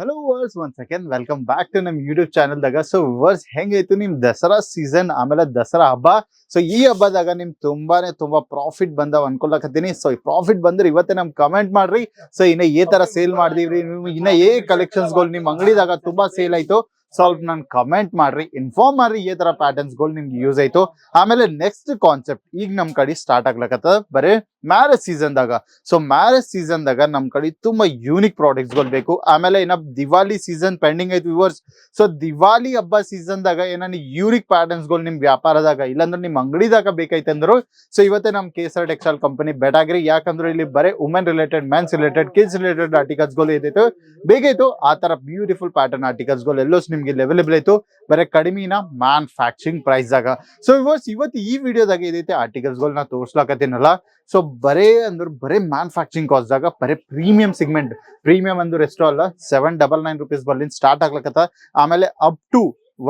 Hello viewers one second welcome back to ನಮ್ಮ YouTube ಚಾನಲ್ದಾಗ so viewers ಹೆಂಗೈತು ನಿಮ್ ದಸರಾ ಸೀಸನ್ ಆಮೇಲೆ ದಸರಾ ಹಬ್ಬ? ಸೊ ಈ ಹಬ್ಬದಾಗ ನಿಮ್ ತುಂಬಾನೇ ತುಂಬಾ ಪ್ರಾಫಿಟ್ ಬಂದಾವ್ ಅನ್ಕೊಳಕತ್ತೀನಿ. ಸೊ ಈ ಪ್ರಾಫಿಟ್ ಬಂದ್ರೆ ಇವತ್ತೇ ನಮ್ ಕಮೆಂಟ್ ಮಾಡ್ರಿ. ಸೊ ಇನ್ನ ಏ ತರ ಸೇಲ್ ಮಾಡಿದೀವ್ರಿ. ಇನ್ನ ಏ ಕಲೆಕ್ಷನ್ಸ್ಗಳು ನಿಮ್ ಅಂಗಡಿದಾಗ ತುಂಬಾ ಸೇಲ್ ಆಯ್ತು. ಸ್ವಲ್ಪ ನನ್ ಕಮೆಂಟ್ ಮಾಡ್ರಿ ಇನ್ಫಾರ್ಮ್ ಮಾಡ್ರಿ ಈ ತರ ಪ್ಯಾಟರ್ನ್ಸ್ಗಳು ನಿಮ್ಗೆ ಯೂಸ್ ಆಯ್ತು. ಆಮೇಲೆ ನೆಕ್ಸ್ಟ್ ಕಾನ್ಸೆಪ್ಟ್ ಈಗ ನಮ್ ಕಡೆ ಸ್ಟಾರ್ಟ್ ಆಗ್ಲಕತ್ತದ. ಬರೀ ಮ್ಯಾರೇಜ್ ಸೀಸನ್ ದಾಗ. ಸೊ ಮ್ಯಾರೇಜ್ ಸೀಸನ್ ದಾಗ ನಮ್ ಕಡೆ ತುಂಬಾ ಯೂನಿಕ್ ಪ್ರಾಡಕ್ಟ್ಸ್ಗಳು ಬೇಕು. ಆಮೇಲೆ ಇನ್ನ ದಿವಾಲಿ ಸೀಸನ್ ಪೆಂಡಿಂಗ್ ಐತಿ ವಿವರ್ಸ್ ಸೊ ದಿವಾಲಿ ಹಬ್ಬ ಸೀಸನ್ ದಾಗ ಏನಾನ ಯೂನಿಕ್ ಪ್ಯಾಟರ್ನ್ಸ್ಗಳು ನಿಮ್ ವ್ಯಾಪಾರದಾಗ ಇಲ್ಲಾಂದ್ರೆ ನಿಮ್ಮ ಅಂಗಡಿದಾಗ ಬೇಕೈತಂದ್ರು ಸೊ ಇವತ್ತೇ ನಮ್ ಕೇಸರ್ ಟೆಕ್ಸ್ಟೈಲ್ ಕಂಪನಿ ಬೆಟಾಗ್ರಿ ಯಾಕಂದ್ರೆ ಇಲ್ಲಿ ಬರೀ women related men's related kids related ಆರ್ಟಿಕಲ್ಸ್ಗಳು ಏದೈತು ಬೇಕೈತು ಆ ತರ ಬ್ಯೂಟಿಫುಲ್ ಪ್ಯಾಟರ್ನ್ ಆರ್ಟಿಕಲ್ಸ್ಗಳು ಎಲ್ಲೋ ನಿಮಗೆ ಅವೈಲೇಬಲ್ ಐತು ಬರೀ ಕಡಿಮೆನ ಮ್ಯಾನುಫ್ಯಾಕ್ಚರಿಂಗ್ ಪ್ರೈಸ್ ಆಗ ಸೊ ಇವರ್ಸ್ ಇವತ್ತು ಈ ವಿಡಿಯೋದಾಗ ಏದೈತೆ ಆರ್ಟಿಕಲ್ಸ್ ನಾ ತೋರ್ಸ್ಲಾಕತ್ತೀನಲ್ಲ. ಸೊ ಬರೇ ಅಂದ್ರೆ ಬರೇ ಮ್ಯಾನುಫ್ಯಾಕ್ಚರಿಂಗ್ ಕಾಸ್ಟ್ ದಾಗ ಬರೇ ಪ್ರೀಮಿಯಂ ಸಿಗ್ಮೆಂಟ್ ಪ್ರೀಮಿಯಂ ಅಂದ್ರೆ ಎಷ್ಟು ಅಲ್ಲ ಸೆವೆನ್ ಡಬಲ್ ನೈನ್ ರುಪೀಸ್ ಬರ್ಲಿಂದ ಸ್ಟಾರ್ಟ್ ಆಗ್ಲಕತ್ತ. ಆಮೇಲೆ up to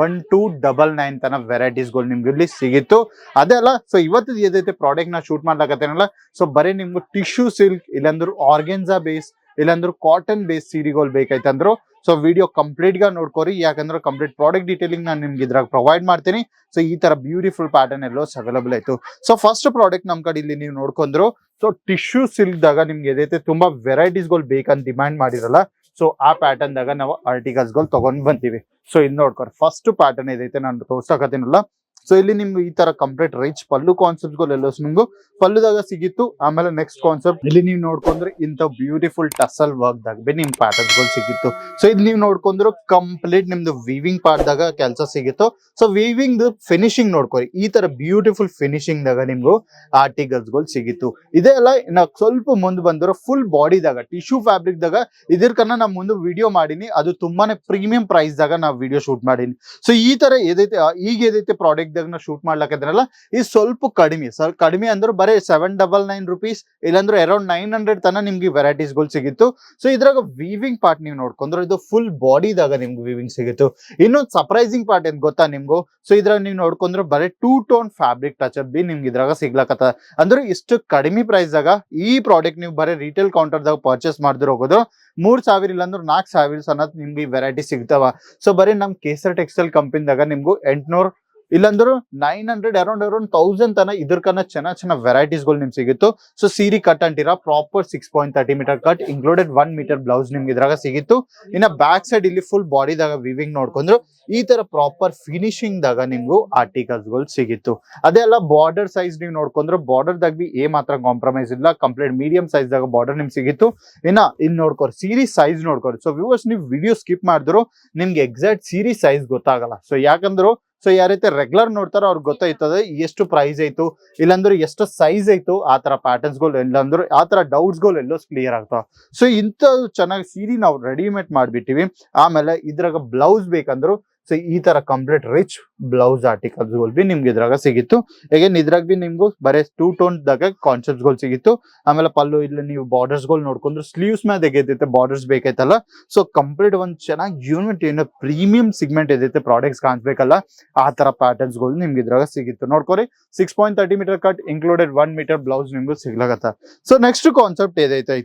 one two double nine ತನ ವೆರೈಟೀಸ್ಗಳು ನಿಮ್ಗೆ ಇಲ್ಲಿ ಸಿಗಿತ್ತು. ಅದೇ ಅಲ್ಲ ಸೊ ಇವತ್ತು ಏದೈತೆ ಪ್ರಾಡಕ್ಟ್ ನಾ ಶೂಟ್ ಮಾಡ್ಲಾಕತ್ತೇನಲ್ಲ. ಸೊ ಬರೀ ನಿಮ್ಗೆ ಟಿಶ್ಯೂ ಸಿಲ್ಕ್ ಇಲ್ಲಾಂದ್ರೆ ಆರ್ಗೆನ್ಸಾ ಬೇಸ್ ಇಲ್ಲಾಂದ್ರೆ ಕಾಟನ್ ಬೇಸ್ ಸೀರೆಗಳು ಬೇಕೈತಂದ್ರು ಸೊ ವಿಡಿಯೋ ಕಂಪ್ಲೀಟ್ గా ನೋಡ್ಕೋರಿ. ಯಾಕಂದ್ರೆ ಕಂಪ್ಲೀಟ್ ಪ್ರಾಡಕ್ಟ್ ಡೀಟೇಲಿಂಗ್ ನಾನು ನಿಮ್ಗೆ ಇದ್ರಾಗ ಪ್ರೊವೈಡ್ ಮಾಡ್ತೀನಿ. ಸೊ ಈ ತರ ಬ್ಯೂಟಿಫುಲ್ ಪ್ಯಾಟರ್ನ್ ಎಲ್ಲೋ ಅವೈಲಬಲ್ ಆಯ್ತು. ಸೊ ಫಸ್ಟ್ ಪ್ರಾಡಕ್ಟ್ ನಮ್ ಕಡೆ ಇಲ್ಲಿ ನೀವು ನೋಡ್ಕೊಂಡ್ರು. ಸೊ ಟಿಶ್ಯೂ ಸಿಲ್ಕ್ ದಾಗ ನಿಮ್ಗೆ ಏದೈತೆ ತುಂಬಾ ವೆರೈಟೀಸ್ಗಳು ಬೇಕಂತ ಡಿಮ್ಯಾಂಡ್ ಮಾಡಿರಲ್ಲ. ಸೊ ಆ ಪ್ಯಾಟರ್ನ್ ದಾಗ ನಾವು ಆರ್ಟಿಕಲ್ಸ್ಗಳು ತಗೊಂಡ್ ಬಂತೀವಿ ಸೊ ಇದು ನೋಡ್ಕೊರಿ. ಫಸ್ಟ್ ಪ್ಯಾಟರ್ನ್ ಏದೈತೆ ನಾನು ತೋರ್ಸಕತ್ತೀನಲ್ಲ. ಸೊ ಇಲ್ಲಿ ನಿಮ್ಗೆ ಈ ತರ ಕಂಪ್ಲೀಟ್ ರಿಚ್ ಪಲ್ಲು ಕಾನ್ಸೆಪ್ಟ್ ಎಲ್ಲ ನಿಮ್ಗೂ ಪಲ್ಲುದಾಗ ಸಿಗಿತ್ತು. ಆಮೇಲೆ ನೆಕ್ಸ್ಟ್ ಕಾನ್ಸೆಪ್ಟ್ ಇಲ್ಲಿ ನೀವು ನೋಡ್ಕೊಂಡ್ರೆ ಇಂಥ ಬ್ಯೂಟಿಫುಲ್ ಟಸಲ್ ವರ್ಕ್ ದಾಗ ಬಿ ನಿಮ್ ಪ್ಯಾಟರ್ನ್ಗಳು ಸಿಗಿತ್ತು. ಸೊ ಇದು ನೀವು ನೋಡ್ಕೊಂಡ್ರು ಕಂಪ್ಲೀಟ್ ನಿಮ್ದು ವೀವಿಂಗ್ ಪಾರ್ಟ್ ದಾಗ ಕೆಲಸ ಸಿಗಿತ್ತು. ಸೊ ವೀವಿಂಗ್ ಫಿನಿಶಿಂಗ್ ನೋಡ್ಕೊರಿ ಈ ತರ ಬ್ಯೂಟಿಫುಲ್ ಫಿನಿಶಿಂಗ್ ದಾಗ ನಿಮ್ಗೂ ಆರ್ಟಿಕಲ್ಸ್ಗಳು ಸಿಗಿತ್ತು. ಇದೆಲ್ಲ ನಾವು ಸ್ವಲ್ಪ ಮುಂದೆ ಬಂದ್ರೆ ಫುಲ್ ಬಾಡಿದಾಗ ಟಿಶ್ಯೂ ಫ್ಯಾಬ್ರಿಕ್ ದಾಗ ಇದಕ್ಕನ್ನ ನಾ ಮುಂದೆ ವಿಡಿಯೋ ಮಾಡೀನಿ. ಅದು ತುಂಬಾನೇ ಪ್ರೀಮಿಯಂ ಪ್ರೈಸ್ ದಾಗ ನಾವು ವಿಡಿಯೋ ಶೂಟ್ ಮಾಡೀನಿ. ಸೊ ಈ ತರ ಏದೈತೆ ಈಗ ಏದೈತೆ ಪ್ರಾಡಕ್ಟ್ ದಾಗ ನಾ ಶೂಟ್ ಮಾಡ್ಲಾಕಿದ್ರಲ್ಲ ಇದು ಸ್ವಲ್ಪ ಕಡಿಮೆ ಸರ್ ಕಡಿಮೆ ಅಂದ್ರೆ ಬರೀ ಸೆವೆನ್ ಡಬಲ್ ನೈನ್ ರುಪೀಸ್ ಇಲ್ಲಾಂದ್ರೆ ಅರೌಂಡ್ ನೈನ್ ಹಂಡ್ರೆಡ್ ತನ ನಿಮ್ಗೆ ವೆರೈಟೀಸ್ಗಳು ಸಿಗಿತ್ತು. ಸೊ ಇದ್ರಾಗ ವೀವಿಂಗ್ ಪಾರ್ಟ್ ನೀವು ನೋಡ್ಕೊಂಡ್ರೆ ಇದು ಫುಲ್ ಬಾಡಿದಾಗ ನಿಮ್ಗೆ ವೀವಿಂಗ್ ಸಿಗುತ್ತೆ. ಇನ್ನೊಂದು ಸರ್ಪ್ರೈಸಿಂಗ್ ಪಾರ್ಟ್ ಏನ್ ಗೊತ್ತಾ ನಿಮ್ಗೂ? ಸೊ ಇದ್ರಾಗ ನೀವು ನೋಡ್ಕೊಂಡ್ರೆ ಬರೀ two tone fabric touch up B ನಿಮ್ಗೆ ಇದ್ರಾಗ ಸಿಗ್ಲಾಕತ್ತ. ಅಂದ್ರೆ ಇಷ್ಟು ಕಡಿಮೆ ಪ್ರೈಸ್ ದಾಗ ಈ ಪ್ರಾಡಕ್ಟ್ ನೀವು ಬರೀ ರಿಟೇಲ್ ಕೌಂಟರ್ ದಾಗ ಪರ್ಚೇಸ್ ಮಾಡಿದ್ರೆ ಹೋಗೋದು, ಮೂರ್ ಸಾವಿರ ಇಲ್ಲಾಂದ್ರೆ ನಾಲ್ಕು ಸಾವಿರ ಸನತ್ ನಿಮ್ಗೆ ವೆರೈಟಿ ಸಿಗ್ತಾವ. ಸೊ ಬರೀ ನಮ್ ಕೇಸರ್ ಟೆಕ್ಸ್ಟೈಲ್ ಕಂಪನಿದಾಗ ನಿಮ್ಗೂ ಎಂಟ್ನೂರ್ ಇಲ್ಲಾಂದ್ರೆ nine hundred around around thousand ತನ ಇದ್ರಕನ್ನ ಚೆನ್ನಾಗ್ ಚೆನ್ನಾಗ್ ವೆರೈಟೀಸ್ಗಳು ನಿಮ್ಗೆ ಸಿಗಿತ್ತು. ಸೊ ಸೀರಿ ಕಟ್ ಅಂತೀರಾ proper six point thirty metre cut included one metre blouse ನಿಮ್ಗೆ ಇದ್ರಾಗ ಸಿಗಿತ್ತು. ಇನ್ನ ಬ್ಯಾಕ್ ಸೈಡ್ ಇಲ್ಲಿ ಫುಲ್ ಬಾಡಿದಾಗ ವಿವಿಂಗ್ ನೋಡ್ಕೊಂಡ್ರು, ಈ ತರ ಪ್ರಾಪರ್ ಫಿನಿಶಿಂಗ್ ದಾಗ ನಿಮ್ಗೂ ಆರ್ಟಿಕಲ್ಸ್ಗಳು ಸಿಗಿತ್ತು. ಅದೇ ಅಲ್ಲ ಬಾರ್ಡರ್ ಸೈಜ್ ನೀವು ನೋಡ್ಕೊಂಡ್ರು ಬಾರ್ಡರ್ ದಾಗ ಬಿ ಏ ಮಾತ್ರ ಕಾಂಪ್ರಮೈಸ್ ಇಲ್ಲ ಕಂಪ್ಲೀಟ್ ಮೀಡಿಯಂ ಸೈಜ್ ದಾಗ ಬಾರ್ಡರ್ ನಿಮ್ಗೆ ಸಿಗಿತ್ತು. ಇನ್ನ ಇಲ್ಲಿ ನೋಡ್ಕೊರಿ, ಸೀರಿ ಸೈಜ್ ನೋಡ್ಕೊರಿ. ಸೊ ವ್ಯೂವರ್ಸ್ ನೀವು ವಿಡಿಯೋ ಸ್ಕಿಪ್ ಮಾಡಿದ್ರು, ನಿಮ್ಗೆ ಎಕ್ಸಾಕ್ಟ್ ಸೀರಿ ಸೈಜ್ ಗೊತ್ತಾಗಲ್ಲ. ಸೊ ಯಾಕಂದ್ರು ಸೊ ಯಾರೈತೆ ರೆಗ್ಯುಲರ್ ನೋಡ್ತಾರೋ ಅವ್ರಿಗೆ ಗೊತ್ತಾಯ್ತದೆ, ಎಷ್ಟು ಪ್ರೈಸ್ ಐತು ಇಲ್ಲಾಂದ್ರೆ ಎಷ್ಟು ಸೈಜ್ ಐತು ಆ ತರ ಪ್ಯಾಟರ್ನ್ಸ್ಗಳು, ಇಲ್ಲಾಂದ್ರೆ ಆ ತರ ಡೌಟ್ಸ್ಗಳು ಎಲ್ಲೋ ಕ್ಲಿಯರ್ ಆಗ್ತಾವ. ಸೊ ಇಂಥ ಚೆನ್ನಾಗಿ ಸೀರಿ ನಾವು ರೆಡಿಮೇಡ್ ಮಾಡ್ಬಿಟ್ಟಿವಿ. ಆಮೇಲೆ ಇದ್ರಾಗ ಬ್ಲೌಸ್ ಬೇಕಂದ್ರು ಸೊ ಈ ತರ ಕಂಪ್ಲೀಟ್ ರಿಚ್ ಬ್ಲೌಸ್ ಆರ್ಟಿಕಲ್ಸ್ಗಳು ಬಿ ನಿಮ್ಗೆ ಇದ್ರಾಗ ಸಿಗಿತ್ತು. ಹೇಗೇನ್ ಇದ್ರಾಗ ಬಿ ನಿಮ್ಗೂ ಬರೀ ಟೂ ಟೋನ್ ದಾಗ ಕಾನ್ಸೆಪ್ಟ್ಸ್ಗಳು ಸಿಗಿತ್ತು. ಆಮೇಲೆ ಪಲ್ಲು ಇಲ್ಲಿ ನೀವು ಬಾರ್ಡರ್ಸ್ಗಳು ನೋಡ್ಕೊಂಡ್ರು ಸ್ಲೀವ್ಸ್ ಮೇಲೆ ತೆಗೆದೈತೆ ಬಾರ್ಡರ್ಸ್ ಬೇಕೈತಲ್ಲ ಸೊ ಕಂಪ್ಲೀಟ್ ಒಂದ್ ಚೆನ್ನಾಗಿ ಯೂನಿಟ್ ಏನೋ ಪ್ರೀಮಿಯಂ ಸಿಗ್ಮೆಂಟ್ ಇದೈತೆ ಪ್ರಾಡಕ್ಟ್ಸ್ ಕಾಣಿಸ್ಬೇಕಲ್ಲ. ಆ ತರ ಪ್ಯಾಟರ್ನ್ಸ್ಗಳು ನಿಮ್ಗೆ ಇದ್ರಾಗ ಸಿಗಿತ್ತು. ನೋಡ್ಕೊರಿ six point thirty metre cut included one metre blouse ನಿಮ್ಗೂ ಸಿಗ್ಲಾಗತ್ತ. ಸೊ ನೆಕ್ಸ್ಟ್ ಕಾನ್ಸೆಪ್ಟ್ ಏದೈತೆ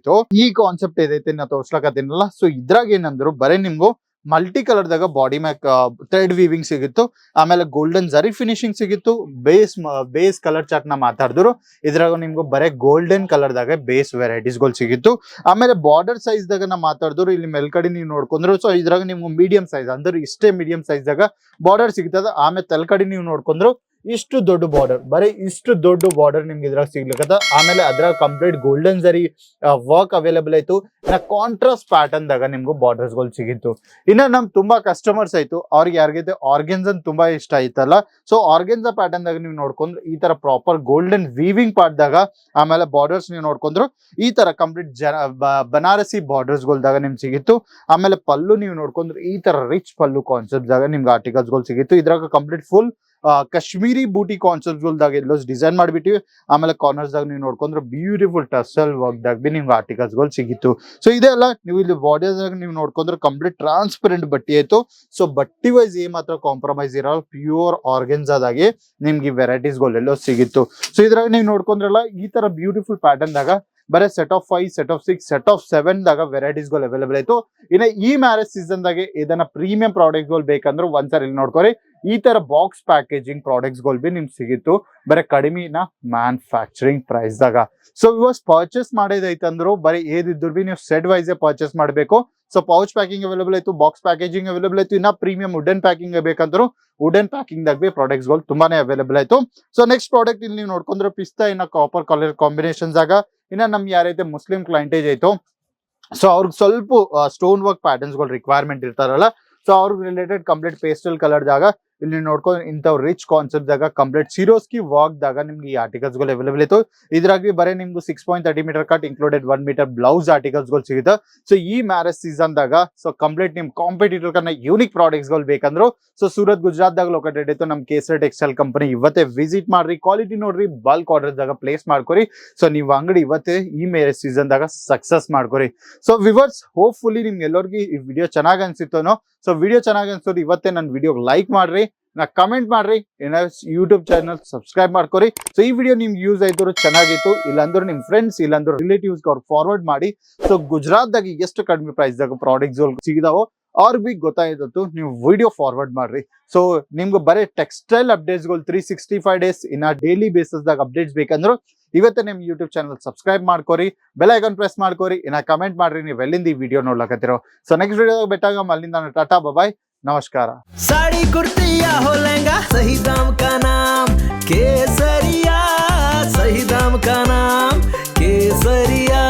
ಈ ಕಾನ್ಸೆಪ್ಟ್ ಏದೈತೆ ನಾ ತೋರ್ಸ್ಲಕತ್ತೀನಲ್ಲ. ಸೊ ಇದ್ರಾಗ ಏನಂದ್ರು ಬರೀ ನಿಮ್ಗೂ ಮಲ್ಟಿ ಕಲರ್ ದಾಗ ಬಾಡಿ ಮ್ಯಾಕ್ ಥ್ರೆಡ್ ವೀವಿಂಗ್ ಸಿಗಿತ್ತು. ಆಮೇಲೆ ಗೋಲ್ಡನ್ ಜರಿ ಫಿನಿಶಿಂಗ್ ಸಿಗಿತ್ತು. ಬೇಸ್ ಬೇಸ್ ಕಲರ್ ಚಾರ್ಟ್ನ ಮಾತಾಡಿದ್ರು. ಇದ್ರಾಗ ನಿಮ್ಗೆ ಬರೇ ಗೋಲ್ಡನ್ ಕಲರ್ ದಾಗ ಬೇಸ್ ವೆರೈಟೀಸ್ಗಳು ಸಿಗಿತ್ತು. ಆಮೇಲೆ ಬಾರ್ಡರ್ ಸೈಜ್ ದಾಗ ನಾ ಮಾತಾಡಿದ್ರು. ಇಲ್ಲಿ ಮೇಲ್ಕಡೆ ನೀವು ನೋಡ್ಕೊಂಡ್ರು. ಸೊ ಇದ್ರಾಗ ನಿಮ್ಗೆ ಮೀಡಿಯಂ ಸೈಜ್ ಅಂದ್ರೆ ಇಷ್ಟೇ ಮೀಡಿಯಂ ಸೈಜ್ ದಾಗ ಬಾರ್ಡರ್ ಸಿಗ್ತದ. ಆಮೇಲೆ ತಲೆಕಡೆ ನೀವು ನೋಡ್ಕೊಂಡ್ರು. ಇಷ್ಟು ದೊಡ್ಡ ಬಾರ್ಡರ್ ಬರೀ ಇಷ್ಟು ದೊಡ್ಡ ಬಾರ್ಡರ್ ನಿಮ್ಗೆ ಇದ್ರಾಗ ಸಿಗ್ಲಿಕ್ಕದ ಆಮೇಲೆ ಅದ್ರಾಗ complete golden zari work available ಆಯ್ತು. ಕಾಂಟ್ರಾಸ್ಟ್ ಪ್ಯಾಟರ್ನ್ ದಾಗ ನಿಮ್ಗೆ ಬಾರ್ಡರ್ಸ್ಗಳು ಸಿಗಿತ್ತು. ಇನ್ನ ನಮ್ ತುಂಬಾ ಕಸ್ಟಮರ್ಸ್ ಆಯ್ತು. ಅವ್ರಿಗೆ ಯಾರಿಗೈತೆ ಆರ್ಗೆನ್ಸ್ ಅಂತ ತುಂಬಾ ಇಷ್ಟ ಆಯ್ತಲ್ಲ? ಸೊ ಆರ್ಗೆನ್ಸ ಪ್ಯಾಟರ್ನ್ ದಾಗ ನೀವು ನೋಡ್ಕೊಂಡ್ರು ಈ ತರ ಪ್ರಾಪರ್ ಗೋಲ್ಡನ್ ವೀವಿಂಗ್ ಪಾರ್ಟ್ ದಾಗ ಆಮೇಲೆ ಬಾರ್ಡರ್ಸ್ ನೀವು ನೋಡ್ಕೊಂಡ್ರು ಈ ತರ ಕಂಪ್ಲೀಟ್ ಜನ ಬನಾರಸಿ ಬಾರ್ಡರ್ಸ್ ಗಳದಾಗ ನಿಮ್ಗೆ ಸಿಗಿತ್ತು. ಆಮೇಲೆ ಪಲ್ಲು ನೀವು ನೋಡ್ಕೊಂಡ್ರು ಈ ತರ ರಿಚ್ ಪಲ್ಲು ಕಾನ್ಸೆಪ್ಟ್ ದಾಗ ನಿಮ್ಗೆ ಆರ್ಟಿಕಲ್ಸ್ಗಳು ಸಿಗಿತ್ತು. ಇದ್ರಾಗ ಕಂಪ್ಲೀಟ್ ಫುಲ್ ಕಾಶ್ಮೀರಿ ಬೂಟಿ ಕಾನ್ಸೆಪ್ಟ್ ಗಳದಾಗ ಎಲ್ಲೋ ಡಿಸೈನ್ ಮಾಡ್ಬಿಟ್ಟಿವಿ. ಆಮೇಲೆ ಕಾರ್ನರ್ಸ್ ದಾಗ ನೀವು ನೋಡ್ಕೊಂಡ್ರೆ ಬ್ಯೂಟಿಫುಲ್ ಟಸಲ್ ವರ್ಕ್ ದಾಗ ಬಿ ನಿಮ್ಗೆ ಆರ್ಟಿಕಲ್ಸ್ಗಳು ಸಿಗಿತ್ತು ಸೊ ಇದೆಲ್ಲ ನೀವು ಇಲ್ಲಿ ಬಾಡಿದಾಗ ನೀವು ನೋಡ್ಕೊಂಡ್ರೆ ಕಂಪ್ಲೀಟ್ ಟ್ರಾನ್ಸ್ಪರೆಂಟ್ ಬಟ್ಟೆ ಆಯಿತು. ಸೊ ಬಟ್ಟಿ ವೈಸ್ ಏ ಮಾತ್ರ ಕಾಂಪ್ರಮೈಸ್ ಇರೋಲ್ಲ ಪ್ಯೂರ್ ಆರ್ಗೆನ್ಸಾದಾಗೆ ನಿಮ್ಗೆ ವೆರೈಟೀಸ್ಗಳು ಎಲ್ಲೋ ಸಿಗಿತ್ತು. ಸೊ ಇದ್ರಾಗ ನೀವು ನೋಡ್ಕೊಂಡ್ರಲ್ಲ, ಈ ತರ ಬ್ಯೂಟಿಫುಲ್ ಪ್ಯಾಟರ್ನ್ ದಾಗ ಬರೀ set of five set of six set of seven ದಾಗ ವೆರೈಟೀಸ್ಗಳು ಅವೈಲೇಬಲ್ ಆಯ್ತು. ಇನ್ನ ಈ ಮ್ಯಾರೇಜ್ ಸೀಸನ್ ದಾಗ ಇದನ್ನ ಪ್ರೀಮಿಯಂ ಪ್ರಾಡಕ್ಟ್ಗಳು ಬೇಕಂದ್ರೆ ಒಂದ್ಸರಿ ಇಲ್ಲಿ ನೋಡ್ಕೊರಿ. ಈ ತರ ಬಾಕ್ಸ್ ಪ್ಯಾಕೇಜಿಂಗ್ ಪ್ರಾಡಕ್ಟ್ಸ್ಗಳು ಬಿ ನಿಮ್ಗೆ ಸಿಗಿತ್ತು. ಬರೀ ಕಡಿಮೆನ ಮ್ಯಾನುಫ್ಯಾಕ್ಚರಿಂಗ್ ಪ್ರೈಸ್ ದಾಗ. ಸೊ ಇವಾಗ ಪರ್ಚೇಸ್ ಮಾಡೋದೈತಂದ್ರು ಬರೀ ಏದಿದ್ರು ಬಿ ನೀವು ಸೆಡ್ ವೈಸ್ ಪರ್ಚೇಸ್ ಮಾಡಬೇಕು. ಸೊ ಪೌಚ್ ಪ್ಯಾಕಿಂಗ್ ಅವೈಲೇಬಲ್ ಆಯ್ತು ಬಾಕ್ಸ್ ಪ್ಯಾಕೇಜಿಂಗ್ ಅವೈಲೇಬಲ್ ಆಯ್ತು, ಇನ್ನ ಪ್ರೀಮಿಯಂ ವುಡನ್ ಪ್ಯಾಕಿಂಗ್ ಬೇಕಂದ್ರು ವುಡನ್ ಪ್ಯಾಕಿಂಗ್ ದಾಗ ಬಿ ಪ್ರಾಡಕ್ಟ್ಸ್ ತುಂಬಾನೇ ಅವೈಲೇಬಲ್ ಆಯ್ತು. ಸೊ ನೆಕ್ಸ್ಟ್ ಪ್ರಾಡಕ್ಟ್ ಇಲ್ಲಿ ನೀವು ನೋಡ್ಕೊಂಡ್ರೆ ಪಿಸ್ತಾ, ಇನ್ನ ಕಾಪರ್ ಕಲರ್ ಕಾಂಬಿನೇಷನ್ಸ್ ಆಗ ಇನ್ನ ನಮ್ ಯಾರೈತೆ ಮುಸ್ಲಿಂ ಕ್ಲೈಂಟೇಜ್ ಆಯ್ತು. ಸೊ ಅವ್ರಿಗೆ ಸ್ವಲ್ಪ ಸ್ಟೋನ್ ವರ್ಕ್ ಪ್ಯಾಟರ್ನ್ಸ್ಗಳು ರಿಕ್ವೈರ್ಮೆಂಟ್ ಇರ್ತಾರಲ್ಲ. ಸೊ ಅವ್ರಿಗೆ ರಿಲೇಟೆಡ್ ಕಂಪ್ಲೀಟ್ ಪೇಸ್ಟಲ್ ಕಲರ್ ದಾಗ ಇಲ್ಲಿ ನೋಡ್ಕೊಂಡು ಇಂಥವ್ ರಿಚ್ ಕಾನ್ಸೆಪ್ಟ್ ದಾಗ ಕಂಪ್ಲೀಟ್ ಸಿರೋಸ್ಕಿ ವಾಕ್ ದಾಗ ನಿಮ್ಗೆ ಈ ಆರ್ಟಿಕಲ್ಸ್ಗಳು ಅವೈಲೇಬಲ್ ಇತ್ತು ಇದ್ರಾಗಿ ಬರೀ ನಿಮ್ಗೆ six point thirty metre cut included one metre blouse ಆರ್ಟಿಕಲ್ಸ್ಗಳು ಸಿಗುತ್ತೆ. ಸೊ ಈ ಮ್ಯಾರೇಜ್ ಸೀಸನ್ ದಾಗ ಸೊ ಕಂಪ್ಲೀಟ್ ನಿಮ್ ಕಾಂಪಿಟೇಟರ್ ಕನ್ನ ಯೂನಿಕ್ ಪ್ರಾಡಕ್ಟ್ಸ್ಗಳು ಬೇಕಂದ್ರು ಸೊ ಸೂರತ್ ಗುಜರಾತ್ ದಾಗ ಲೊಕೇಟೆಡ್ ಇತ್ತು ನಮ್ಮ ಕೇಸರ್ ಟೆಕ್ಸ್ಟೈಲ್ ಕಂಪನಿ ಇವತ್ತೇ ವಿಸಿಟ್ ಮಾಡ್ರಿ ಕ್ವಾಲಿಟಿ ನೋಡ್ರಿ ಬಲ್ಕ್ ಆರ್ಡರ್ ದಾಗ ಪ್ಲೇಸ್ ಮಾಡ್ಕೊರಿ. ಸೊ ನೀವು ಅಂಗಡಿ ಇವತ್ತೇ ಈ ಮ್ಯಾರೇಜ್ ಸೀಸನ್ ದಾಗ ಸಕ್ಸಸ್ ಮಾಡ್ಕೊರಿ. ಸೊ ವಿವರ್ಸ್ ಹೋಪ್ಫುಲಿ ನಿಮ್ಗೆ ಎಲ್ಲರಿಗೂ ಈ ವಿಡಿಯೋ ಚೆನ್ನಾಗಿ ಅನ್ಸಿತ್ತೋನೋ. ಸೊ ವಿಡಿಯೋ ಚೆನ್ನಾಗಿ ಅನ್ಸೋದು ಇವತ್ತೇ ನನ್ನ ವಿಡಿಯೋ ಲೈಕ್ ಮಾಡ್ರಿ. ನಾ ಕಮೆಂಟ್ ಮಾಡ್ರಿ. ಏನೋ ಯೂಟ್ಯೂಬ್ ಚಾನಲ್ ಸಬ್ಸ್ಕ್ರೈಬ್ ಮಾಡ್ಕೊರಿ. ಸೊ ಈ ವಿಡಿಯೋ ನಿಮ್ಗೆ ಯೂಸ್ ಆಯ್ತು ಚೆನ್ನಾಗಿತ್ತು. ಇಲ್ಲಾಂದ್ರೆ ನಿಮ್ ಫ್ರೆಂಡ್ಸ್ ಇಲ್ಲಾಂದ್ರೆ ರಿಲೇಟಿವ್ಸ್ ಅವ್ರು ಫಾರ್ವರ್ಡ್ ಮಾಡಿ. ಸೊ ಗುಜರಾತ್ದಾಗ ಎಷ್ಟು ಕಡಿಮೆ ಪ್ರೈಸ್ದಾಗ ಪ್ರಾಡಕ್ಟ್ಸ್ ಸಿಗಿದಾವೋ ಅವ್ರಿಗೆ ಬಿ ಗೊತ್ತಾಯ್ತು ನೀವು ವಿಡಿಯೋ ಫಾರ್ವರ್ಡ್ ಮಾಡ್ರಿ. ಸೊ ನಿಮ್ಗೆ ಬರೀ ಟೆಕ್ಸ್ಟೈಲ್ ಅಪ್ಡೇಟ್ಸ್ಗಳು ತ್ರೀ ಸಿಕ್ಸ್ಟಿ ಫೈವ್ ಡೇಸ್ ಇನ್ನ ಡೈಲಿ ಬೇಸಿಸ್ ದಾಗ ಅಪ್ಡೇಟ್ಸ್ ಬೇಕಂದ್ರು, ಇವತ್ತೇ ನಿಮ್ ಯೂಟ್ಯೂಬ್ ಚಾನಲ್ ಸಬ್ಸ್ಕ್ರೈಬ್ ಮಾಡ್ಕೊರಿ. ಬೆಲ್ ಐಕಾನ್ ಪ್ರೆಸ್ ಮಾಡ್ಕೊರಿ. ಇನ್ನ ಕಮೆಂಟ್ ಮಾಡ್ರಿ. ನೀವು ಎಲ್ಲಿಂದ ಈ ವಿಡಿಯೋ ನೋಡ್ಲಕತ್ತಿರೋ. ಸೊ ನೆಕ್ಸ್ಟ್ ವಿಡಿಯೋದಾಗ ಬೆಟ್ಟಾಗ ಅಲ್ಲಿಂದ ಟಾಟಾ. ಬಾಯ್ नमस्कार। साड़ी, कुर्तिया हो लहंगा, सही दाम का नाम, केसरिया, सही दाम का नाम, केसरिया।